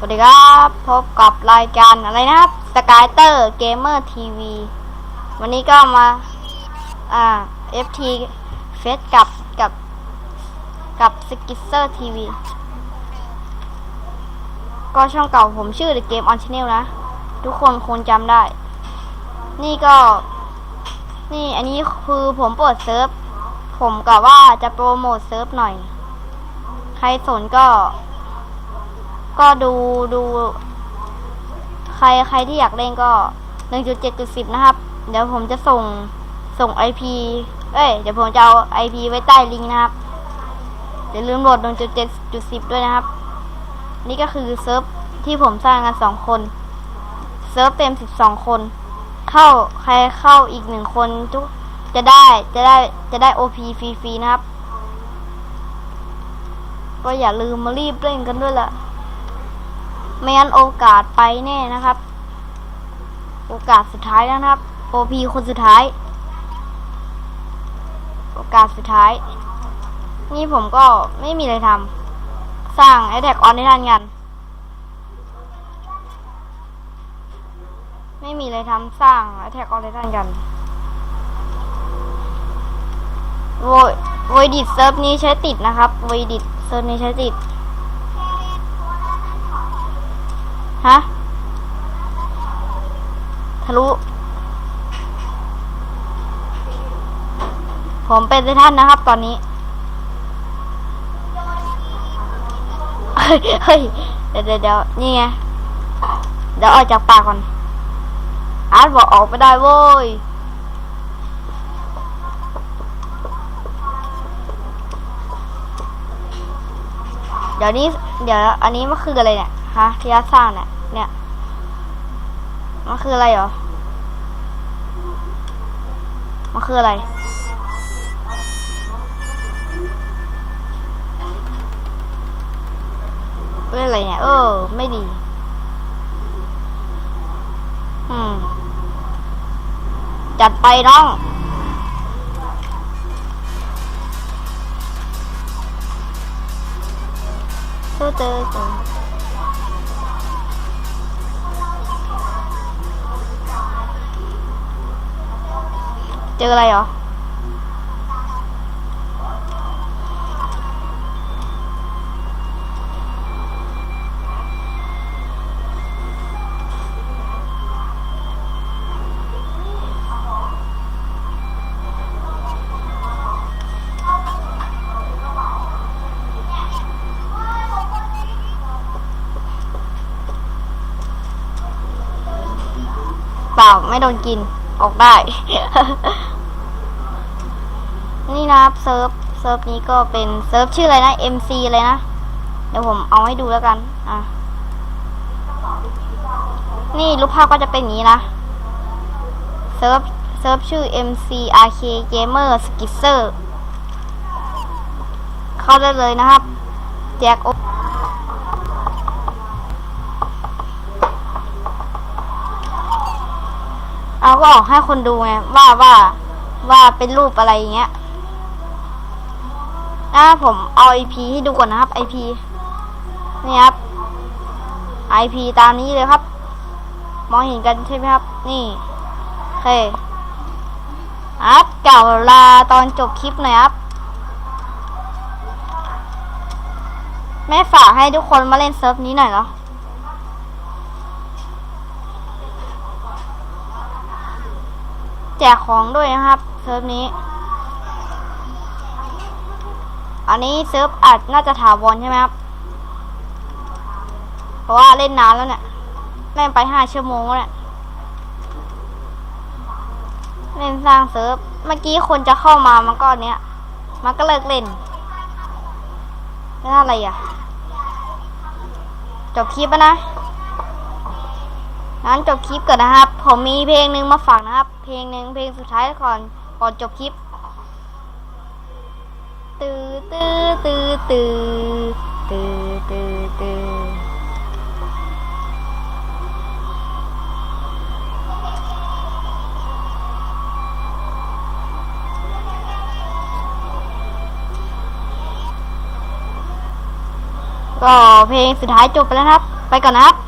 สวัสดีครับ พบกับรายการอะไรนะครับสกายเตอร์เกมเมอร์ทีวีวันนี้ก็มา อ่า FT เฟสกับกับกับสกิสเซอร์ทีวีก็ช่องเก่าผมชื่อ The Game on Channel นะ ทุกคนคงจำได้ นี่ก็ นี่อันนี้คือผมเปิดเซิร์ฟ ผมกะว่าจะโปรโมทเซิร์ฟหน่อย ใครสนก็ ก็ดูดูใครใครที่อยากเล่นก็ 1.7.10 นะครับ เดี๋ยวผมจะส่งส่ง IP เอ้ย เดี๋ยวผมจะเอา IP ไว้ใต้ลิงก์นะครับ อย่าลืมโหลด 1.7.10 ด้วยนะครับ นี่ก็คือเซิร์ฟที่ผมสร้างกันสองคน เซิร์ฟเต็ม 12 คน เข้าใครเข้าอีกหนึ่งคนทุกจะได้จะได้จะได้ OP ฟรีๆนะครับ ก็อย่าลืมมารีบเล่นกันด้วยล่ะ ไม่งั้นโอกาสไปแน่นะครับ โอกาสสุดท้ายแล้วนะครับ OP คนสุดท้าย โอกาสสุดท้าย นี่ผมก็ไม่มีอะไรทำสร้างไอแท็กออนให้ทันกัน ไม่มีอะไรทำสร้างไอแท็กออนให้ทันกันโวยโวยดิดเซิร์ฟนี้ใช้ติดนะครับโวยดิดเซิร์ฟนี้ใช้ติด ฮะ ทะลุ ผมเป็นททันนะครับ ตอนนี้ เฮ้ยเฮ้ยเดี๋ยวเดี๋ยวเดี๋ยวนี่ไง เดี๋ยวออกจากปากก่อน อาร์ตบอกออกไม่ได้โว้ยเดี๋ยวนี้ เดี๋ยวอันนี้มันคืออะไรเนี่ย ฮะที่ยัดสร้างเนี่ย เนี่ยมันคืออะไรเหรอมันคืออะไร เรื่องอะไรเนี่ย เออ ไม่ดี อืม จัดไปน้องเจอเจอ เจอออะไรเหรอ เปล่า ไม่โดนกิน ออกได้ นี่นะครับเซิร์ฟเซิร์ฟนี้ก็เป็นเซิร์ฟชื่ออะไรนะ MC เลยนะ เดี๋ยวผมเอาให้ดูแล้วกัน อะ นี่รูปภาพก็จะเป็นอย่างนี้นะเซิร์ฟเซิร์ฟชื่อ MC RK Gamer Skisser เข้าได้เลยนะครับ แจกโอ เอาก็ออกให้คนดูไงว่าว่าว่าเป็นรูปอะไรอย่างเงี้ยนะผมเอา IP ให้ดูก่อนนะครับ IP นี่ครับ IP ตามนี้เลยครับ มองเห็นกันใช่ไหมครับ นี่โอเคอัพเก่าลาตอนจบคลิปหน่อยครับแม่ฝากให้ทุกคนมาเล่นเซิร์ฟนี้หน่อยเหรอ แจกของด้วยนะครับเซิร์ฟนี้ อันนี้เซิร์ฟอาจน่าจะถาวรใช่ไหมครับ เพราะว่าเล่นนานแล้วเนี่ย เล่นไปห้าชั่วโมงแล้วเนี่ยเล่นสร้างเซิร์ฟ เมื่อกี้คนจะเข้ามามันก็เนี้ย มันก็เลิกเล่นแล้วอะไรอะ จบคลิปแล้วนะ งั้นจบคลิปก่อนนะครับ ผมมีเพลงหนึ่งมาฝากนะครับ เพลงหนึ่งเพลงสุดท้ายก่อนก่อนจบคลิปตื้อตื้อตื้อตื้อตื้อตื้อตื้อก็เพลงสุดท้ายจบไปแล้วครับ ไปก่อนนะครับ